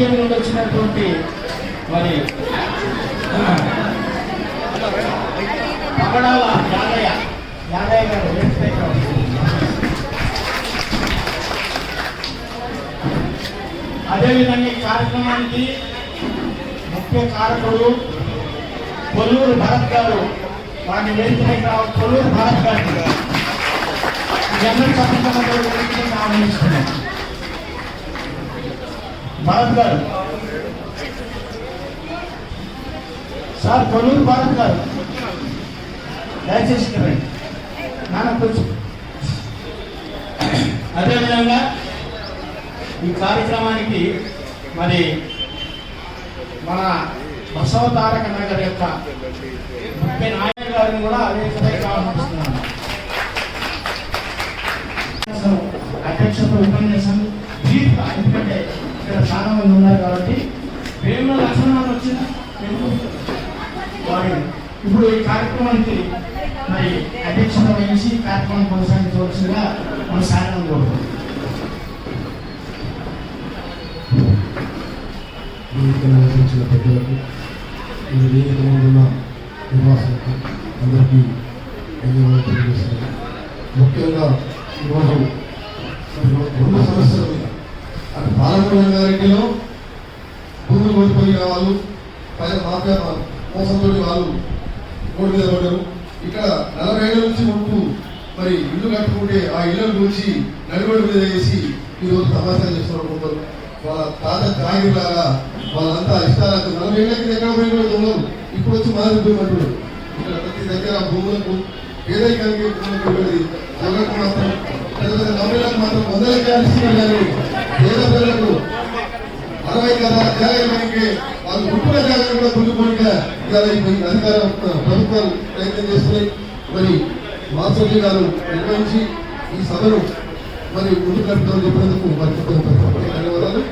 చేసినటువంటి మరి పగడాల యాదయ్య యాదయ్య గారు అదేవిధంగా ఈ కార్యక్రమానికి ముఖ్య కారకుడు కొల్లూరు భరత్ గారు వారిని వేదికగా కొల్లూరు భరత్ గారు. జనరల్ సభ్యులు వేదికగా ఆహ్వానిస్తున్నాం భారత్ గారు. సార్ కొల్లూరు భారత్ గారు. దయచేసి రండి. నాన్న అదేవిధంగా ఈ కార్యక్రమానికి మరి మన బసవ తారక నగర్ యొక్క ముఖ్య నాయకులు గారిని కూడా అదే విధంగా ఆహ్వానిస్తున్నాను అధ్యక్షత ఉపన్యాసం ఇక్కడ చాలా మంది ఉన్నారు కాబట్టి ప్రేమ లక్షణాలు వచ్చిన ఇప్పుడు ఈ కార్యక్రమానికి మరి అధ్యక్షత వహించి కార్యక్రమం కొనసాగించవలసిందిగా మన సాయం కోరుతున్నాం వేదికను పెద్దలకు ఈ వేదికలో ఉన్న నివాసులకు అందరికీ ధన్యవాదాలు తెలియజేస్తున్నాను. ముఖ్యంగా ఈరోజు రెండు సమస్యలు అటు పాలమూరు రంగారెడ్డిలో భూములు కోల్పోయిన వాళ్ళు పైన మాఫియా మోసంతో వాళ్ళు రోడ్డు మీద పడ్డారు. ఇక్కడ నలభై ఏళ్ళ నుంచి ఉంటూ మరి ఇల్లు కట్టుకుంటే ఆ ఇళ్ళను గురించి నడిబడి మీద వేసి ఈరోజు తమాషా చేస్తున్నారు కొందరు. వాళ్ళ తాత జాగిర్లాగా వాళ్ళంతా ఇష్టాలకు నలభై ఏళ్ళ కింద ఎక్కడ పోయిన ఉన్నారు ఇప్పుడు వచ్చి మారిపోయినట్టు ఇక్కడ ప్రతి దగ్గర భూములకు పేదరికానికి భూములకు వెళ్ళేది మాత్రం పెద్ద పెద్ద నవ్వులకు మాత్రం వందల ఎకరాలు కానీ పేద పిల్లలకు అరవై కదా జాగ్రత్తకి వాళ్ళు పుట్టిన జాగ్రత్త కూడా పుట్టుకోనిగా ఇవాళ ఈ ప్రభుత్వాలు ప్రయత్నం చేస్తున్నాయి. మరి మాస్టర్జీ గారు నిర్వహించి ఈ సభను మరి ముందు కలుపుతామని చెప్పినందుకు వారికి ధన్యవాదాలు.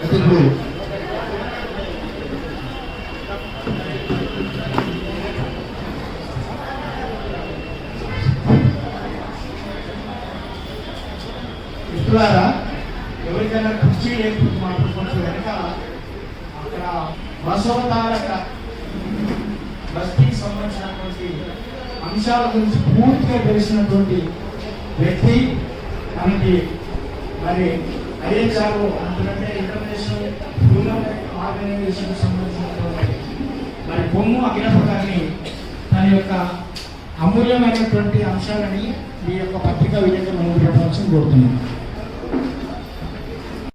అయితే ఇప్పుడు మిత్రులారా ఎవరికైనా కుర్చీ లేకపోతే మాత్రం కొంచెం వెనక అక్కడ బసవతారక బస్తీకి సంబంధించినటువంటి అంశాల గురించి పూర్తిగా తెలిసినటువంటి వ్యక్తి మనకి మరి ఐహెచ్ఆర్ అంటే ఇంటర్నేషనల్ హ్యూమన్ ఆర్గనైజేషన్ సంబంధించినటువంటి మరి బొమ్ము అఖిలప్ప గారిని తన యొక్క అమూల్యమైనటువంటి అంశాలని ఈ యొక్క పత్రికా విలేకరులు ముందు కోరుతున్నాను.